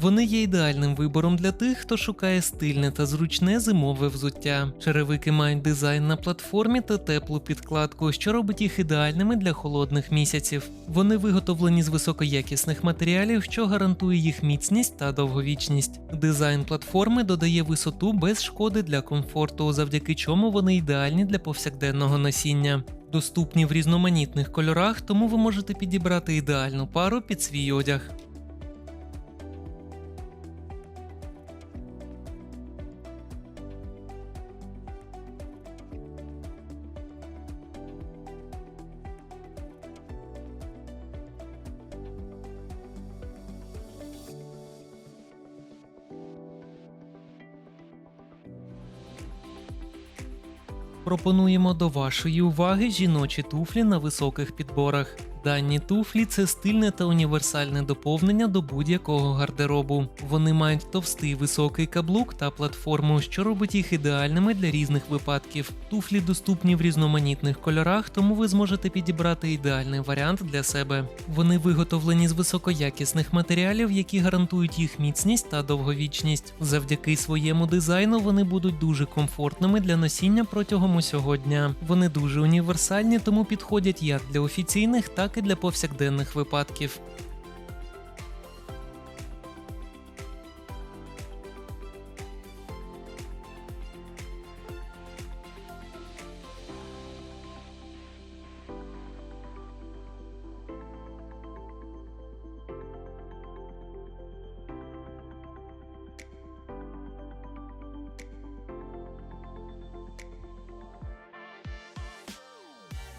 Вони є ідеальним вибором для тих, хто шукає стильне та зручне зимове взуття. Черевики мають дизайн на платформі та теплу підкладку, що робить їх ідеальними для холодних місяців. Вони виготовлені з високоякісних матеріалів, що гарантує їх міцність та довговічність. Дизайн платформи додає висоту без шкоди для комфорту, завдяки чому вони ідеальні для повсякденного носіння. Доступні в різноманітних кольорах, тому ви можете підібрати ідеальну пару під свій одяг. Пропонуємо до вашої уваги жіночі туфлі на високих підборах. Дані туфлі це стильне та універсальне доповнення до будь-якого гардеробу. Вони мають товстий високий каблук та платформу, що робить їх ідеальними для різних випадків. Туфлі доступні в різноманітних кольорах, тому ви зможете підібрати ідеальний варіант для себе. Вони виготовлені з високоякісних матеріалів, які гарантують їх міцність та довговічність. Завдяки своєму дизайну вони будуть дуже комфортними для носіння протягом усього дня. Вони дуже універсальні, тому підходять як для офіційних, так і для повсякденних випадків.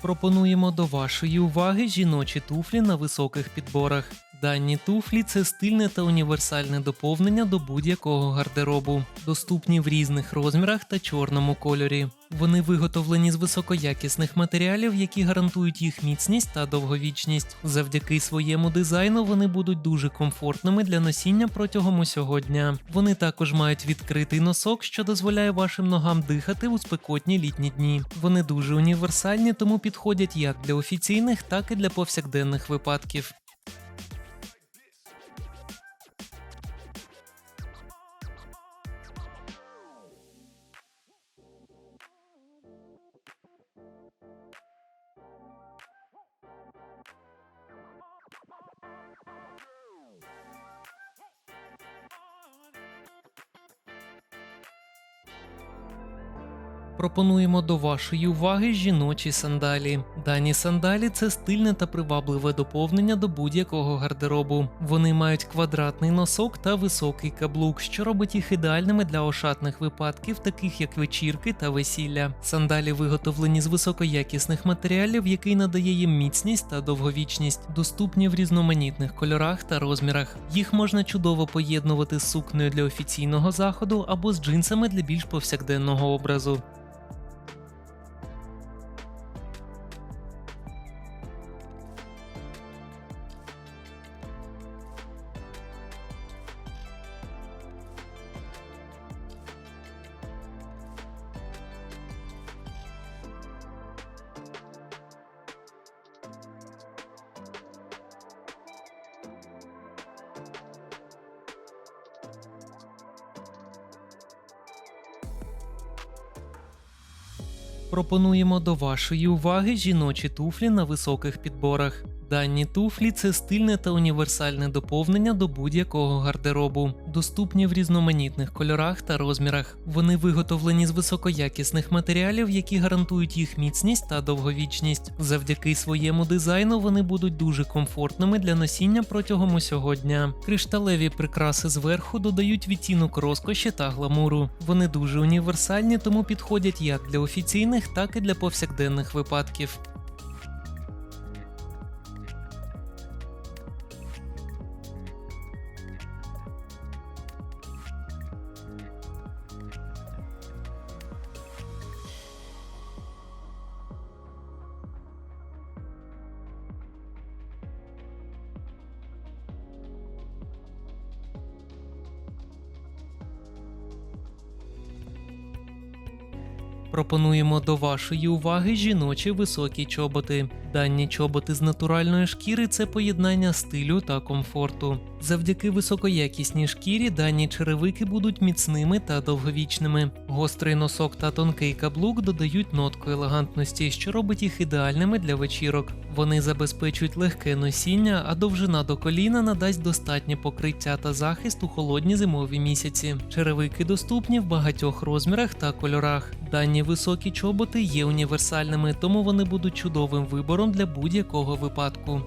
Пропонуємо до вашої уваги жіночі туфлі на високих підборах. Дані туфлі це стильне та універсальне доповнення до будь-якого гардеробу, доступні в різних розмірах та чорному кольорі. Вони виготовлені з високоякісних матеріалів, які гарантують їх міцність та довговічність. Завдяки своєму дизайну вони будуть дуже комфортними для носіння протягом усього дня. Вони також мають відкритий носок, що дозволяє вашим ногам дихати у спекотні літні дні. Вони дуже універсальні, тому підходять як для офіційних, так і для повсякденних випадків. Пропонуємо до вашої уваги жіночі сандалі. Дані сандалі це стильне та привабливе доповнення до будь-якого гардеробу. Вони мають квадратний носок та високий каблук, що робить їх ідеальними для ошатних випадків, таких як вечірки та весілля. Сандалі виготовлені з високоякісних матеріалів, який надає їм міцність та довговічність, доступні в різноманітних кольорах та розмірах. Їх можна чудово поєднувати з сукнею для офіційного заходу або з джинсами для більш повсякденного образу. Пропонуємо до вашої уваги жіночі туфлі на високих підборах. Дані туфлі це стильне та універсальне доповнення до будь-якого гардеробу, доступні в різноманітних кольорах та розмірах. Вони виготовлені з високоякісних матеріалів, які гарантують їх міцність та довговічність. Завдяки своєму дизайну вони будуть дуже комфортними для носіння протягом усього дня. Кришталеві прикраси зверху додають відтінок розкоші та гламуру. Вони дуже універсальні, тому підходять як для офіційних, так і для повсякденних випадків. Пропонуємо до вашої уваги жіночі високі чоботи. Дані чоботи з натуральної шкіри це поєднання стилю та комфорту. Завдяки високоякісній шкірі дані черевики будуть міцними та довговічними. Гострий носок та тонкий каблук додають нотку елегантності, що робить їх ідеальними для вечірок. Вони забезпечують легке носіння, а довжина до коліна надасть достатнє покриття та захист у холодні зимові місяці. Черевики доступні в багатьох розмірах та кольорах. Дані високі чоботи є універсальними, тому вони будуть чудовим вибором для будь-якого випадку.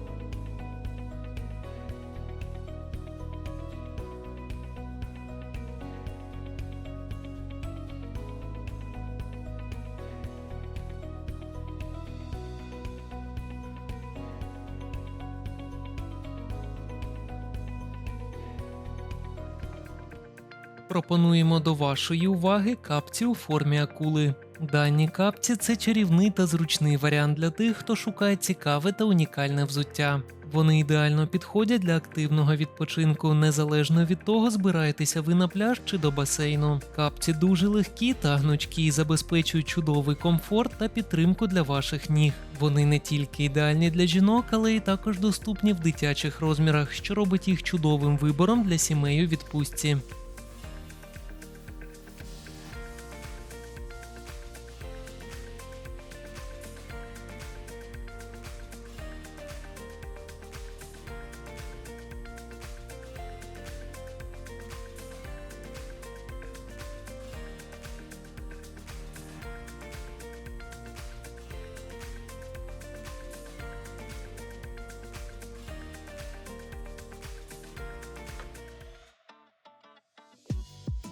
Пропонуємо до вашої уваги капці у формі акули. Дані капці це чарівний та зручний варіант для тих, хто шукає цікаве та унікальне взуття. Вони ідеально підходять для активного відпочинку, незалежно від того, збираєтеся ви на пляж чи до басейну. Капці дуже легкі та гнучкі, забезпечують чудовий комфорт та підтримку для ваших ніг. Вони не тільки ідеальні для жінок, але й також доступні в дитячих розмірах, що робить їх чудовим вибором для сімей у відпустці.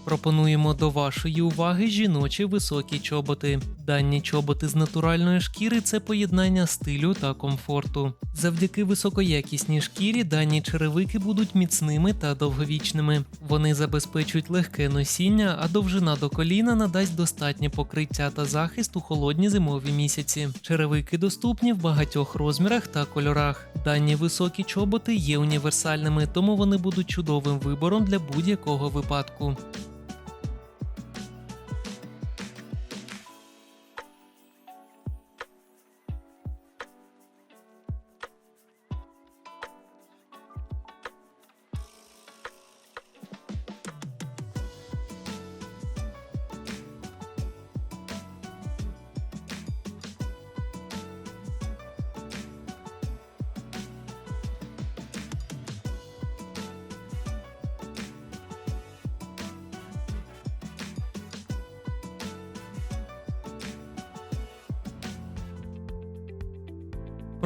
Пропонуємо до вашої уваги жіночі високі чоботи. Дані чоботи з натуральної шкіри це поєднання стилю та комфорту. Завдяки високоякісній шкірі дані черевики будуть міцними та довговічними. Вони забезпечують легке носіння, а довжина до коліна надасть достатнє покриття та захист у холодні зимові місяці. Черевики доступні в багатьох розмірах та кольорах. Дані високі чоботи є універсальними, тому вони будуть чудовим вибором для будь-якого випадку.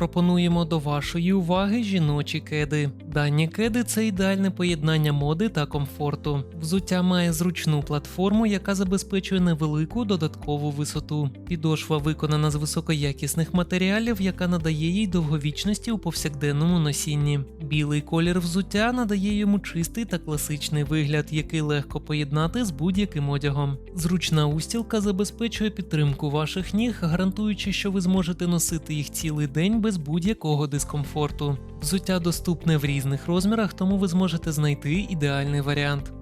Пропонуємо до вашої уваги жіночі кеди. Дані кеди це ідеальне поєднання моди та комфорту. Взуття має зручну платформу, яка забезпечує невелику додаткову висоту. Підошва виконана з високоякісних матеріалів, яка надає їй довговічності у повсякденному носінні. Білий колір взуття надає йому чистий та класичний вигляд, який легко поєднати з будь-яким одягом. Зручна устілка забезпечує підтримку ваших ніг, гарантуючи, що ви зможете носити їх цілий день без будь-якого дискомфорту. Взуття доступне в різних розмірах, тому ви зможете знайти ідеальний варіант.